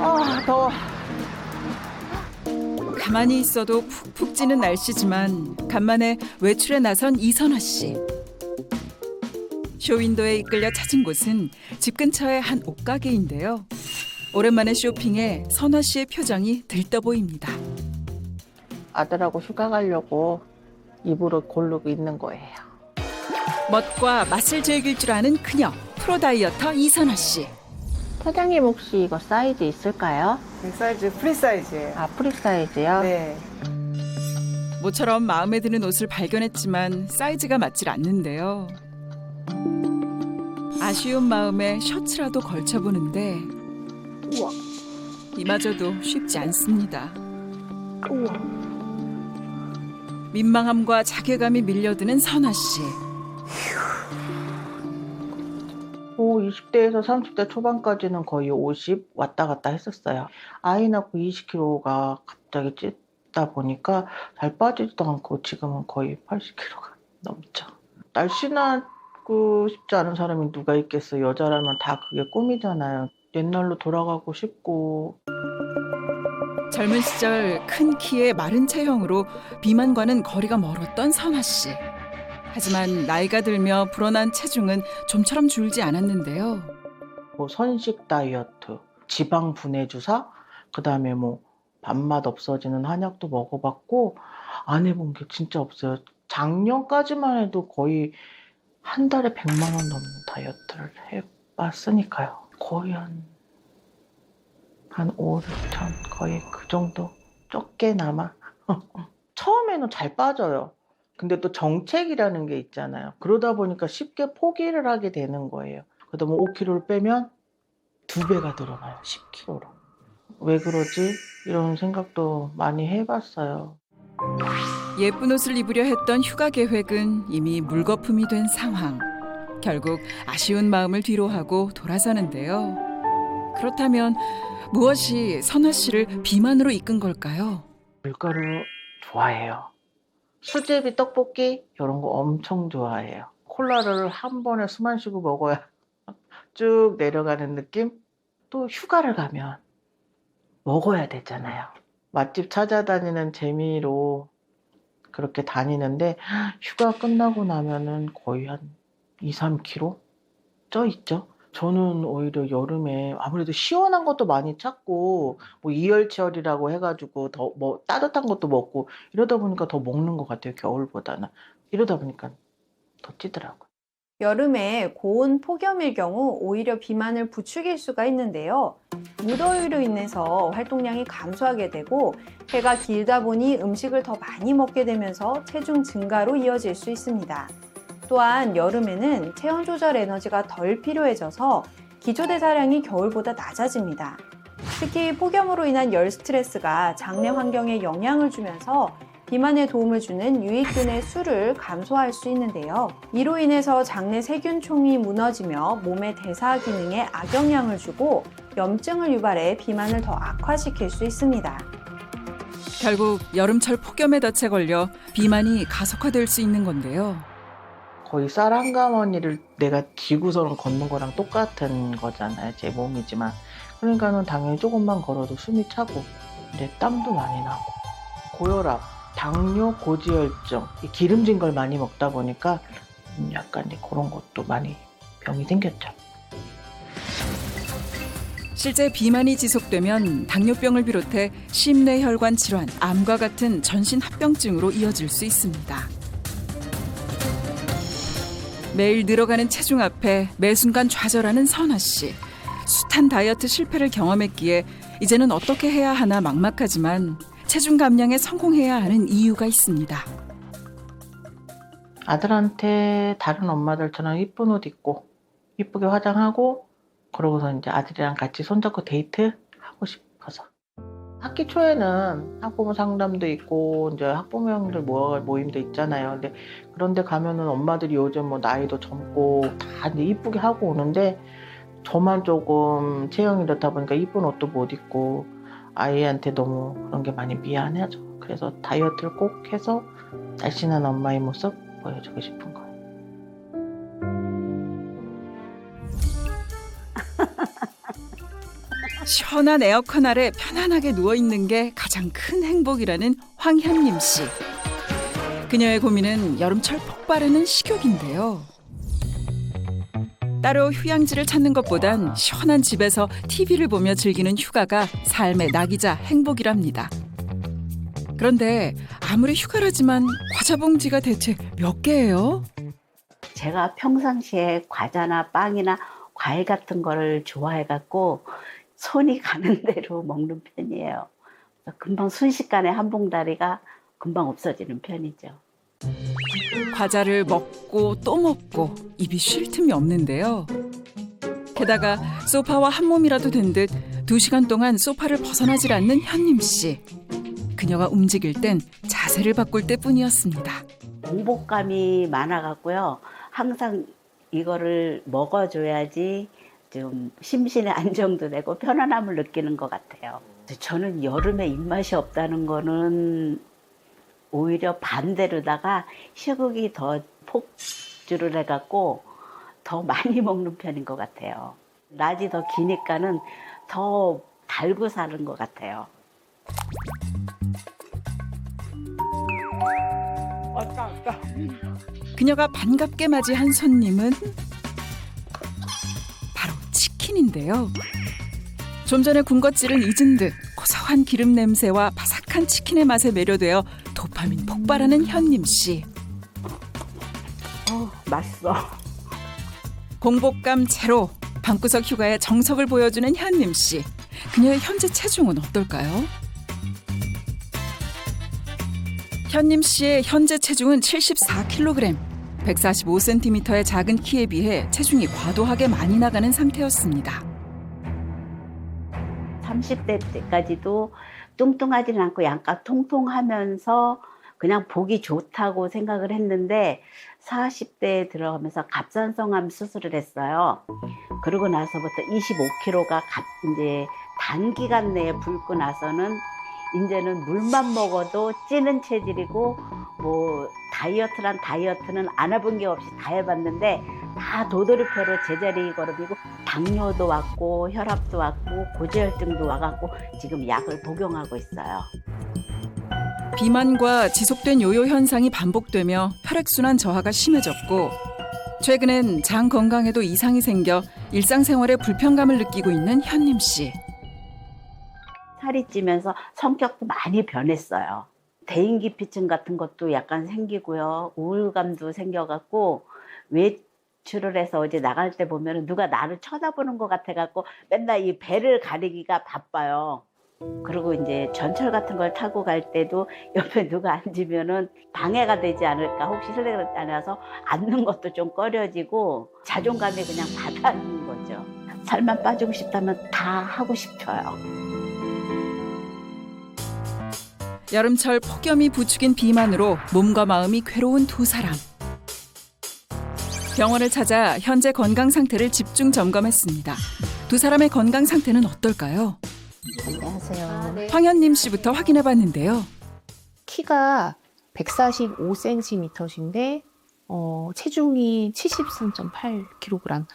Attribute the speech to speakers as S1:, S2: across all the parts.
S1: 아 더워.
S2: 가만히 있어도 푹푹 찌는 날씨지만 간만에 외출에 나선 이선화 씨. 쇼윈도에 이끌려 찾은 곳은 집 근처의 한 옷가게인데요. 오랜만에 쇼핑에 선화 씨의 표정이 들떠 보입니다.
S1: 아들하고 휴가 가려고 입으로 고르고 있는 거예요.
S2: 멋과 맛을 즐길 줄 아는 그녀 프로 다이어터 이선화 씨.
S1: 사장님 혹시 이거 사이즈 있을까요?
S3: 사이즈 프리 사이즈예요.
S1: 아 프리 사이즈요?
S3: 네.
S2: 모처럼 마음에 드는 옷을 발견했지만 사이즈가 맞질 않는데요. 아쉬운 마음에 셔츠라도 걸쳐보는데
S1: 우와.
S2: 이마저도 쉽지 않습니다.
S1: 우와.
S2: 민망함과 자괴감이 밀려드는 선아 씨.
S1: 오, 20대에서 30대 초반까지는 거의 50 왔다 갔다 했었어요. 아이 낳고 20kg가 갑자기 찌다 보니까 잘 빠지지도 않고 지금은 거의 80kg가 넘죠. 날씬하고 싶지 않은 사람이 누가 있겠어요. 여자라면 다 그게 꿈이잖아요. 옛날로 돌아가고 싶고
S2: 젊은 시절 큰 키에 마른 체형으로 비만과는 거리가 멀었던 선아 씨. 하지만 나이가 들며 불어난 체중은 좀처럼 줄지 않았는데요.
S1: 뭐 선식 다이어트, 지방 분해 주사, 그다음에 뭐 밥맛 없어지는 한약도 먹어봤고 안 해본 게 진짜 없어요. 작년까지만 해도 거의 한 달에 100만 원 넘는 다이어트를 해봤으니까요. 거의 한, 한 5, 6천 거의 그 정도 적게나마. 처음에는 잘 빠져요. 근데 또 정책이라는 게 있잖아요. 그러다 보니까 쉽게 포기를 하게 되는 거예요. 그래도 뭐 5kg를 빼면 두 배가 늘어나요. 10kg로. 왜 그러지? 이런 생각도 많이 해봤어요.
S2: 예쁜 옷을 입으려 했던 휴가 계획은 이미 물거품이 된 상황. 결국 아쉬운 마음을 뒤로하고 돌아서는데요. 그렇다면 무엇이 선아 씨를 비만으로 이끈 걸까요?
S1: 밀가루 좋아해요. 수제비 떡볶이 이런 거 엄청 좋아해요. 콜라를 한 번에 숨안 쉬고 먹어야 쭉 내려가는 느낌? 또 휴가를 가면 먹어야 되잖아요. 맛집 찾아다니는 재미로 그렇게 다니는데 휴가 끝나고 나면은 거의 한 2, 3kg 쪄 있죠. 저는 오히려 여름에 아무래도 시원한 것도 많이 찾고 뭐 이열치열이라고 해가지고 더 뭐 따뜻한 것도 먹고 이러다 보니까 더 먹는 것 같아요 겨울보다는 이러다 보니까 더 찌더라고요.
S4: 여름에 고온 폭염일 경우 오히려 비만을 부추길 수가 있는데요. 무더위로 인해서 활동량이 감소하게 되고 해가 길다 보니 음식을 더 많이 먹게 되면서 체중 증가로 이어질 수 있습니다. 또한 여름에는 체온 조절 에너지가 덜 필요해져서 기초대사량이 겨울보다 낮아집니다. 특히 폭염으로 인한 열 스트레스가 장내 환경에 영향을 주면서 비만에 도움을 주는 유익균의 수를 감소할 수 있는데요. 이로 인해서 장내 세균총이 무너지며 몸의 대사 기능에 악영향을 주고 염증을 유발해 비만을 더 악화시킬 수 있습니다.
S2: 결국 여름철 폭염에 덫에 걸려 비만이 가속화될 수 있는 건데요.
S1: 거의 쌀한 가마니를 내가 지구서는 걷는 거랑 똑같은 거잖아요 제 몸이지만 그러니까는 당연히 조금만 걸어도 숨이 차고 이제 땀도 많이 나고 고혈압, 당뇨, 고지혈증 이 기름진 걸 많이 먹다 보니까 음, 약간 이제 그런 것도 많이 병이 생겼죠.
S2: 실제 비만이 지속되면 당뇨병을 비롯해 심뇌혈관 질환, 암과 같은 전신 합병증으로 이어질 수 있습니다. 매일 늘어가는 체중 앞에 매 순간 좌절하는 선아 씨. 숱한 다이어트 실패를 경험했기에 이제는 어떻게 해야 하나 막막하지만 체중 감량에 성공해야 하는 이유가 있습니다.
S1: 아들한테 다른 엄마들처럼 이쁜 옷 입고 이쁘게 화장하고 그러고서 이제 아들이랑 같이 손잡고 데이트 하고 싶어서 학기 초에는 학부모 상담도 있고 이제 학부모형들 모아 모임도 있잖아요. 근데 그런데 가면은 엄마들이 요즘 뭐 나이도 젊고 다 이제 이쁘게 하고 오는데 저만 조금 체형이 이렇다 보니까 이쁜 옷도 못 입고 아이한테 너무 그런 게 많이 미안하죠. 그래서 다이어트를 꼭 해서 날씬한 엄마의 모습 보여주고 싶은 거예요.
S2: 시원한 에어컨 아래 편안하게 누워 있는 게 가장 큰 행복이라는 황현님 씨. 그녀의 고민은 여름철 폭발하는 식욕인데요. 따로 휴양지를 찾는 것보단 시원한 집에서 TV를 보며 즐기는 휴가가 삶의 낙이자 행복이랍니다. 그런데 아무리 휴가라지만 과자 봉지가 대체 몇 개예요?
S5: 제가 평상시에 과자나 빵이나 과일 같은 거를 좋아해 갖고 손이 가는 대로 먹는 편이에요. 금방 순식간에 한 봉다리가 금방 없어지는 편이죠.
S2: 과자를 먹고 또 먹고 입이 쉴 틈이 없는데요. 게다가 소파와 한 몸이라도 된 듯 두 시간 동안 소파를 벗어나질 않는 현님 씨. 그녀가 움직일 땐 자세를 바꿀 때뿐이었습니다.
S5: 공복감이 많아갖고요. 항상 이거를 먹어줘야지 좀 심신의 안정도 되고 편안함을 느끼는 것 같아요. 저는 여름에 입맛이 없다는 거는 오히려 반대로다가 시국이 더 폭주를 해갖고 더 많이 먹는 편인 것 같아요. 낮이 더 기니까는 더 달고 사는 것 같아요.
S2: 그녀가 반갑게 맞이한 손님은 치킨인데요. 좀 전에 군것질은 잊은 듯 고소한 기름 냄새와 바삭한 치킨의 맛에 매료되어 도파민 폭발하는 현님 씨.
S5: 어, 맛있어.
S2: 공복감 제로 방구석 휴가의 정석을 보여주는 현님 씨. 그녀의 현재 체중은 어떨까요? 현님 씨의 현재 체중은 74kg. 145cm의 작은 키에 비해 체중이 과도하게 많이 나가는 상태였습니다.
S5: 30대 때까지도 뚱뚱하지는 않고 약간 통통하면서 그냥 보기 좋다고 생각을 했는데 40대에 들어가면서 갑상선암 수술을 했어요. 그러고 나서부터 25kg가 이제 단기간 내에 붉고 나서는 이제는 물만 먹어도 찌는 체질이고 뭐 다이어트란 다이어트는 안 해본 게 없이 다 해봤는데 다 도돌이표로 제자리 걸음이고 당뇨도 왔고 혈압도 왔고 고지혈증도 와갖고 지금 약을 복용하고 있어요.
S2: 비만과 지속된 요요 현상이 반복되며 혈액순환 저하가 심해졌고 최근엔 장 건강에도 이상이 생겨 일상생활에 불편감을 느끼고 있는 현님 씨.
S5: 살이 찌면서 성격도 많이 변했어요. 대인기피증 같은 것도 약간 생기고요. 우울감도 생겨갖고 외출을 해서 어제 나갈 때 보면 누가 나를 쳐다보는 것 같아갖고 맨날 이 배를 가리기가 바빠요. 그리고 이제 전철 같은 걸 타고 갈 때도 옆에 누가 앉으면은 방해가 되지 않을까 혹시 실례가 않아서 앉는 것도 좀 꺼려지고 자존감이 그냥 바닥인 거죠. 살만 빠지고 싶다면 다 하고 싶어요.
S2: 여름철 폭염이 부추긴 비만으로 몸과 마음이 괴로운 두 사람. 병원을 찾아 현재 건강 상태를 집중 점검했습니다. 두 사람의 건강 상태는 어떨까요?
S5: 안녕하세요.
S2: 황현님 씨부터 확인해 봤는데요.
S6: 키가 145cm이신데 어, 체중이 73.8kg.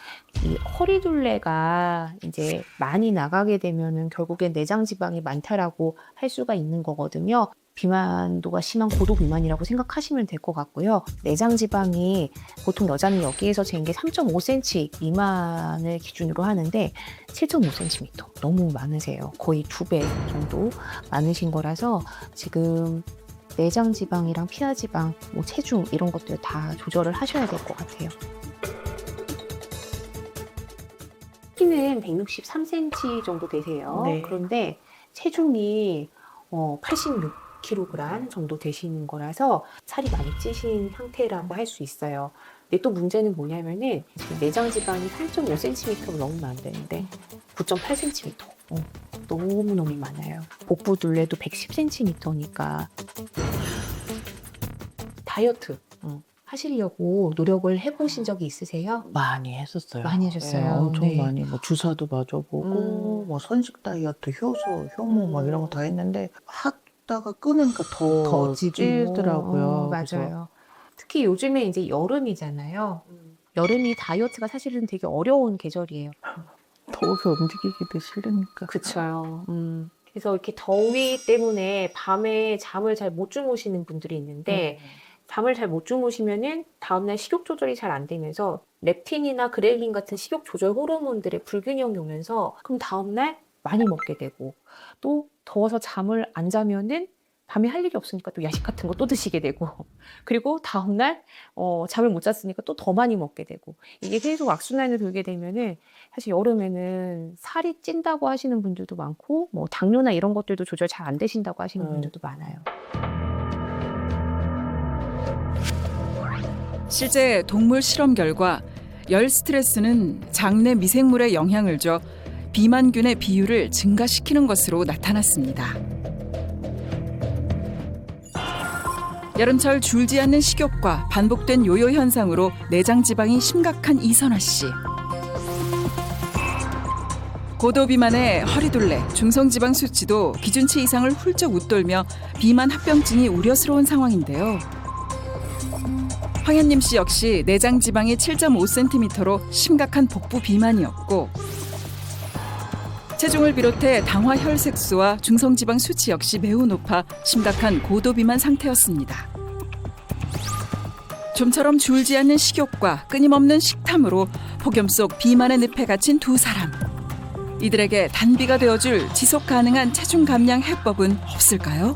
S6: 이 허리둘레가 이제 많이 나가게 되면은 결국엔 내장 지방이 많다라고 할 수가 있는 거거든요. 비만도가 심한 고도 비만이라고 생각하시면 될 것 같고요. 내장 지방이 보통 여자는 여기에서 잰 게 3.5cm 미만을 기준으로 하는데 7.5cm 너무 많으세요. 거의 두 배 정도 많으신 거라서 지금 내장 지방이랑 피하 지방, 뭐 체중 이런 것들 다 조절을 하셔야 될 것 같아요. 키는 163cm 정도 되세요.
S1: 네.
S6: 그런데 체중이 어, 86kg 정도 되시는 거라서 살이 많이 찌신 상태라고 할 수 있어요. 근데 또 문제는 뭐냐면은 지금 내장 지방이 8.5cm 넘으면 안 되는데 9.8cm. 어, 너무너무 많아요. 복부 둘레도 110cm니까 다이어트 어, 하시려고 노력을 해보신 적이 있으세요?
S1: 많이 했었어요.
S6: 많이 하셨어요?
S1: 네, 엄청
S6: 네.
S1: 많이 뭐 주사도 맞아보고
S6: 음.
S1: 뭐 선식 다이어트, 효소, 효모 막 이런 거 다 했는데 하다가 끊으니까 더,
S6: 더 찌고.
S1: 찌더라고요.
S6: 어,
S1: 그래서
S6: 맞아요. 특히 요즘에 이제 여름이잖아요. 여름이 다이어트가 사실은 되게 어려운 계절이에요.
S1: 더워서 움직이기도 싫으니까.
S6: 그쵸. 음. 그래서 이렇게 더위 때문에 밤에 잠을 잘 못 주무시는 분들이 있는데 잠을 잘 못 주무시면은 다음날 식욕 조절이 잘 안 되면서 렙틴이나 그렐린 같은 식욕 조절 호르몬들의 불균형이 오면서 그럼 다음날 많이 먹게 되고 또 더워서 잠을 안 자면은 밤에 할 일이 없으니까 또 야식 같은 거 또 드시게 되고 그리고 다음날 어, 잠을 못 잤으니까 또 더 많이 먹게 되고 이게 계속 악순환을 돌게 되면은 사실 여름에는 살이 찐다고 하시는 분들도 많고 뭐 당뇨나 이런 것들도 조절 잘 안 되신다고 하시는
S1: 음.
S6: 분들도 많아요.
S2: 실제 동물 실험 결과 열 스트레스는 장내 미생물에 영향을 줘 비만균의 비율을 증가시키는 것으로 나타났습니다. 여름철 줄지 않는 식욕과 반복된 요요 현상으로 내장 지방이 심각한 이선아 씨. 고도 비만에 허리둘레, 중성 지방 수치도 기준치 이상을 훌쩍 웃돌며 비만 합병증이 우려스러운 상황인데요. 황현님 씨 역시 내장 지방이 7.5cm로 심각한 복부 비만이었고 체중을 비롯해 당화 혈색소와 중성 지방 수치 역시 매우 높아 심각한 고도 비만 상태였습니다. 좀처럼 줄지 않는 식욕과 끊임없는 식탐으로 폭염 속 비만의 늪에 갇힌 두 사람. 이들에게 단비가 되어줄 지속 가능한 체중 감량 해법은 없을까요?